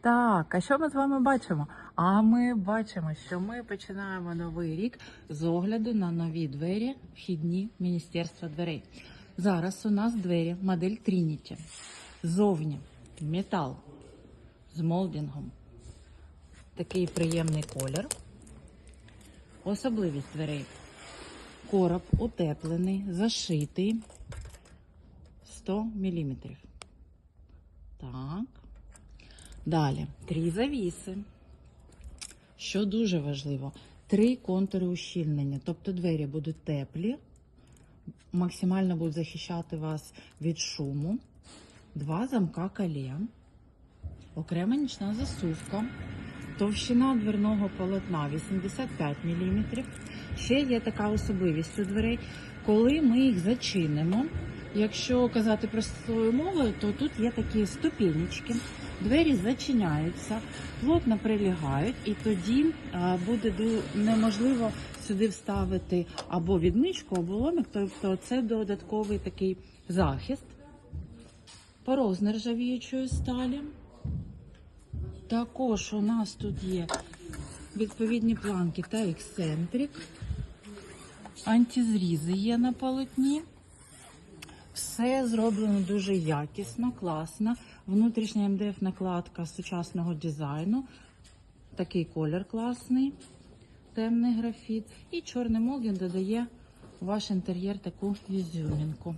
Так, а що ми з вами бачимо? А ми бачимо, що ми починаємо новий рік з огляду на нові двері вхідні Міністерства дверей. Зараз у нас двері модель Trinity. Зовні метал з молдингом. Такий приємний колір. Особливість дверей. Короб утеплений, зашитий 100 мм. Так. Далі три завіси. Що дуже важливо, три контури ущільнення. Тобто двері будуть теплі, максимально будуть захищати вас від шуму. Два замка калє, окрема нічна засувка, товщина дверного полотна 85 мм. Ще є така особливість у дверей. Коли ми їх зачинимо, якщо казати простою мовою, то тут є такі ступенечки. Двері зачиняються, плотно прилягають, і тоді буде неможливо сюди вставити або відмичку, або ломик, тобто це додатковий такий захист. Порог з нержавіючої сталі. Також у нас тут є відповідні планки та ексцентрик. Антизрізи є на полотні. Все зроблено дуже якісно, класно. Внутрішня МДФ накладка сучасного дизайну. Такий колір класний, темний графіт. І чорний молдінг додає у ваш інтер'єр таку ізюмінку.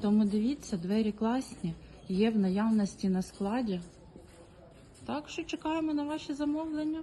Тому дивіться, двері класні, є в наявності на складі. Так що чекаємо на ваші замовлення.